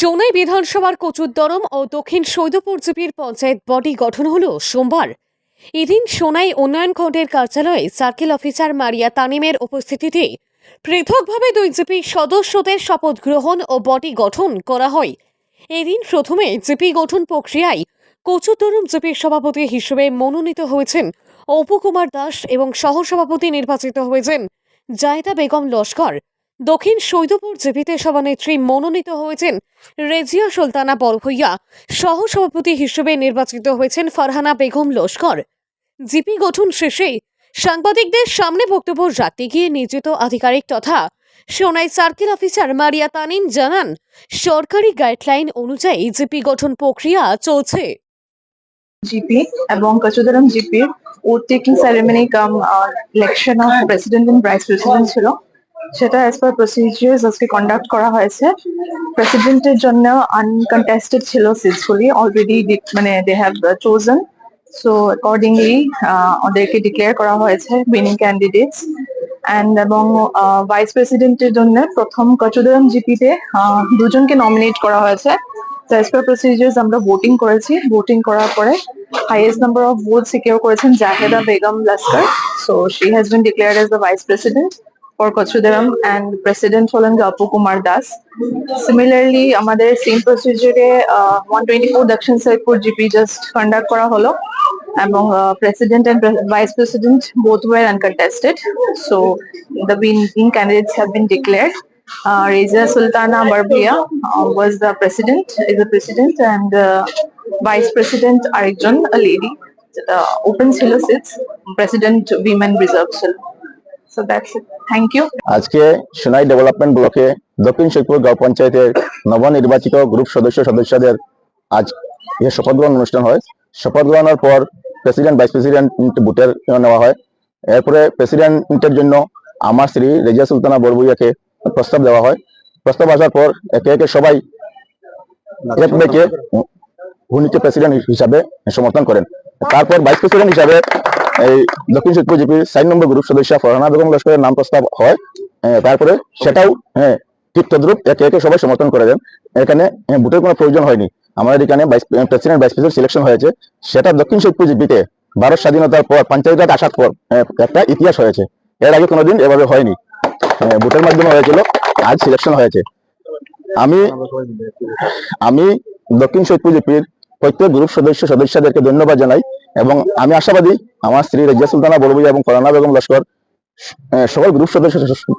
সোনাই বিধানসভার কচুদ্দরম ও দক্ষিণ সৈদপুর জিপির পঞ্চায়েত বডি গঠন হল সোমবার। এদিন সোনাই উন্নয়ন খণ্ডের কার্যালয়ে সার্কেল অফিসার মারিয়া তানিমের উপস্থিতিতে পৃথকভাবে দুই জিপি সদস্যদের শপথ গ্রহণ ও বডি গঠন করা হয়। এদিন প্রথমে জিপি গঠন প্রক্রিয়ায় কচুরদরম জিপির সভাপতি হিসেবে মনোনীত হয়েছেন অপু কুমার দাস এবং সহসভাপতি নির্বাচিত হয়েছেন জায়দা বেগম লস্কর। দক্ষিণ সৈদপুর জিপিতে সভানেত্রী মনোনীত হয়েছেন রেজিয়া সুলতানা বরভইয়া সহসভাপতি হিসেবে নির্বাচিত হয়েছেন ফারহানা বেগম লস্কর। জিপি গঠন শেষে সাংবাদিকদের সামনে বক্তব্য রাখতে গিয়ে নিয়োজিত আধিকারিক তথা সোনাই সার্কেল অফিসার মারিয়া তানিন জানান, সরকারি গাইডলাইন অনুযায়ী জিপি গঠন প্রক্রিয়া চলছে। জিপি এবং কচুদরম জিপির oath taking ceremony cum election of president and vice president ছিল। সেটা অ্যাজ পার প্রসিজিয়ার্স আজকে কন্ডাক্ট করা হয়েছে। প্রেসিডেন্টের জন্য আনকন্টেস্টেড ছিল সিটসফুলি অলরেডি মানে they have chosen so accordingly ওদেরকে ডিক্লেয়ার করা হয়েছে উইনিং ক্যান্ডিডেটস অ্যান্ড এবং ভাইস প্রেসিডেন্টের জন্য প্রথম কচুদরম জিপিতে দুজনকে নমিনেট করা হয়েছে। অ্যাজ পার প্রসিজিয়ার্স আমরা ভোটিং করেছি। ভোটিং করার পরে highest number of vote secure করেছেন Jaheda Begum Laskar so she has been declared as the vice president for Kachudaram and president হলেন অপু কুমার দাস সিমিলারলি আমাদের same প্রসিজিয়ারে one twenty four Dakshin Saidpur GP just conduct করা হলো এবং president and vice president both were uncontested so the winning candidates have been declared uh, Reza Sultana Barbia uh, was the president is the president and uh, vice president আরেকজন a lady uh, open ছিল seats president women reserve ছিল so that's it. Thank you. আজকে সোনাই development ব্লকে দক্ষিণ পঞ্চায়েতের নবনির্বাচিত group সদস্য সদস্যদের আজ শপথ গ্রহণ অনুষ্ঠান হয়। শপথ গ্রহণের পর প্রেসিডেন্ট ভাইস প্রেসিডেন্ট ভোটের নেওয়া হয়। এরপরে প্রেসিডেন্টের জন্য আমার শ্রী রেজিয়া সুলতানা বরবুইয়াকে প্রস্তাব দেওয়া হয়। প্রস্তাব আসার পর একে একে সবাই প্রেসিডেন্ট হিসাবে সমর্থন করেন। তারপর ভাইস প্রেসিডেন্ট হিসাবে এই দক্ষিণ সৈদপুর জিপির সাইন নম্বর গ্রুপ সদস্য ফরহানা বেগম লস্করের নাম প্রস্তাব হয় তারপরে সেটাও হ্যাঁ ঠিক তদ্রুপ একে একে সবাই সমর্থন করে দেন। এখানে ভোটের কোনো প্রয়োজন হয়নি। আমাদের এখানে প্রেসিডেন্ট, ভাইস প্রেসিডেন্ট সিলেকশন হয়েছে। সেটা দক্ষিণ সৈদপুর জিপিতে ভারত স্বাধীনতার পর, পঞ্চায়েত আসার পর একটা ইতিহাস হয়েছে। এর আগে কোনোদিন এভাবে হয়নি। ভোটের মাধ্যমে হয়েছিল, আজ সিলেকশন হয়েছে। আমি আমি দক্ষিণ সৈদপুর জিপির প্রত্যেক গ্রুপ সদস্য, সদস্যদেরকে ধন্যবাদ জানাই। এবং আমি আশাবাদী আমার স্ত্রী রেজিয়া সুলতানা বড়বুই এবং ফরানা বেগম লস্কর সকল গ্রুপ সদস্য,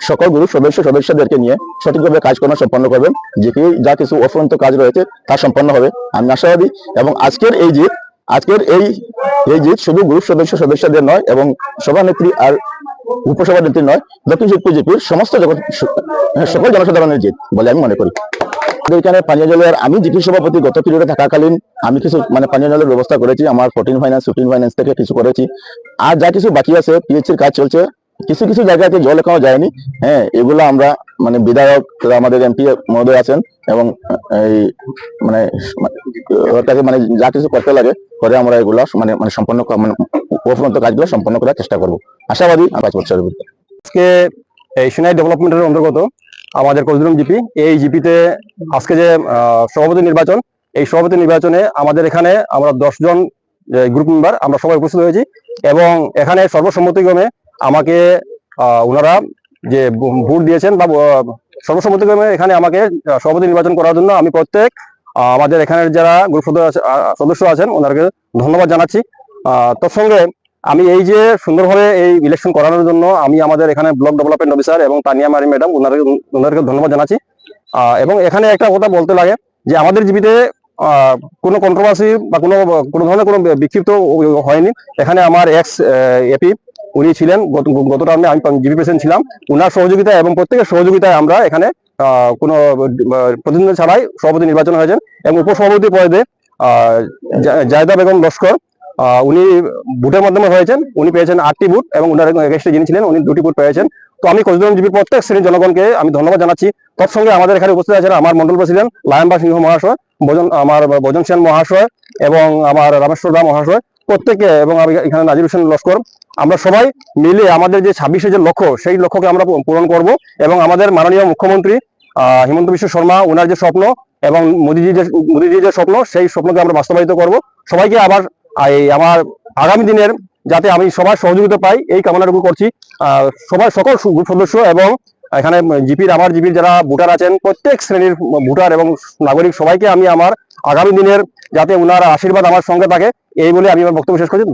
সকল গ্রুপ সদস্য সদস্যদেরকে নিয়ে সঠিকভাবে কাজকর্ম সম্পন্ন করবেন। যে কি যা কিছু অফুরন্ত কাজ রয়েছে তা সম্পন্ন হবে। আমি আশাবাদী এবং আজকের এই জিত, আজকের এই এই জিত শুধু গ্রুপ সদস্য সদস্যদের নয় এবং সভানেত্রী আর উপসভানেত্রী নয়, দক্ষিণ সৈদপুর জিপির সমস্ত সকল জনসাধারণের জিত বলে আমি মনে করি। এখানে পানীয় জলের, আমি জিপি সভাপতি, গত পিরিয়ডে থাকাকালীন আমি কিছু মানে পানীয় জলের ব্যবস্থা করেছি, আমার ফোর্টিন ফাইন্যান্স ফিফটিন ফাইন্যান্স থেকে কিছু করেছি। আর যা কিছু বাকি আছে পিএইচির কাজ চলছে, কিছু কিছু জায়গাতে জল এখনও যায়নি। হ্যাঁ এগুলো আমরা মানে বিধায়ক, আমাদের এমপি মহোদয় আছেন এবং এই মানে কাছে মানে যা কিছু করতে লাগে, করে আমরা এগুলো মানে মানে সম্পন্ন মানে উপরন্ত কাজগুলো সম্পন্ন করার চেষ্টা করব। আশাবাদী বছরের ভিতরে আজকে, এই সিনাই ডেভেলপমেন্টের অন্তর্গত আমাদের কলজুরম জিপি। এই জিপিতে আজকে যে সভাপতি নির্বাচন, এই সভাপতি নির্বাচনে আমাদের এখানে আমরা দশজন গ্রুপ মেম্বার আমরা সবাই উপস্থিত হয়েছি এবং এখানে সর্বসম্মতিক্রমে আমাকে ওনারা যে ভোট দিয়েছেন বা সর্বসম্মতিক্রমে এখানে আমাকে সভাপতি নির্বাচন করার জন্য আমি প্রত্যেক আমাদের এখানের যারা গ্রুপ সদস্য আছেন ওনাকে ধন্যবাদ জানাচ্ছি। তৎসঙ্গে আমি এই যে সুন্দরভাবে এই ইলেকশন করানোর জন্য আমি আমাদের এখানে ব্লক ডেভেলপমেন্ট অফিসার এবং তানিয়া মারি ম্যাডাম ওনাদের ওনাদেরকে ধন্যবাদ জানাচ্ছি। এবং এখানে একটা কথা বলতে লাগে যে আমাদের জীবিতে কোনো কন্ট্রোভার্সি বা কোনো কোনো ধরনের কোনো বিক্ষিপ্ত হয়নি। এখানে আমার এক্স এপি উনি ছিলেন। গত টার্মে আমি জিপি প্রেসিডেন্ট ছিলাম। ওনার সহযোগিতা এবং প্রত্যেকের সহযোগিতায় আমরা এখানে কোনো প্রতিনিধি ছাড়াই সভাপতি নির্বাচন হয়েছেন। এবং উপসভাপতি পদে জায়দা বেগম লস্কর উনি ভোটের মাধ্যমে হয়েছেন। উনি পেয়েছেন আটটি ভোট এবং উনার এগেস্টে যিনি ছিলেন, উনি দুটি ভোট পেয়েছেন। তো আমি কোচবিহার প্রত্যেক শ্রেণির জনগণকে আমি ধন্যবাদ জানাচ্ছি। তৎসঙ্গে আমাদের এখানে উপস্থিত আছেন আমার মন্ডল প্রেসিডেন্ট লায়নবা সিংহ মহাশয়, ভোজন, আমার ভোজন সেন মহাশয় এবং আমার রামেশ্বর দা মহাশয় প্রত্যেকে এবং আমি এখানে নাজির হোসেন লস্কর। আমরা সবাই মিলে আমাদের যে ছাব্বিশে যে লক্ষ্য, সেই লক্ষ্যকে আমরা পূরণ করব এবং আমাদের মাননীয় মুখ্যমন্ত্রী হিমন্ত বিশ্ব শর্মা ওনার যে স্বপ্ন এবং মোদিজি যে মোদিজি যে স্বপ্ন, সেই স্বপ্নকে আমরা বাস্তবায়িত করব। সবাইকে আবার এই আমার আগামী দিনের যাতে আমি সবার সহযোগিতা পাই, এই কামনাটুকু করছি। সবার সকল গ্রুপ সদস্য এবং এখানে জিপির, আমার জিপির যারা ভোটার আছেন, প্রত্যেক শ্রেণির ভোটার এবং নাগরিক সবাইকে আমি আমার আগামী দিনের যাতে ওনার আশীর্বাদ আমার সঙ্গে থাকে, এই বলে আমি আমার বক্তব্য শেষ করছি।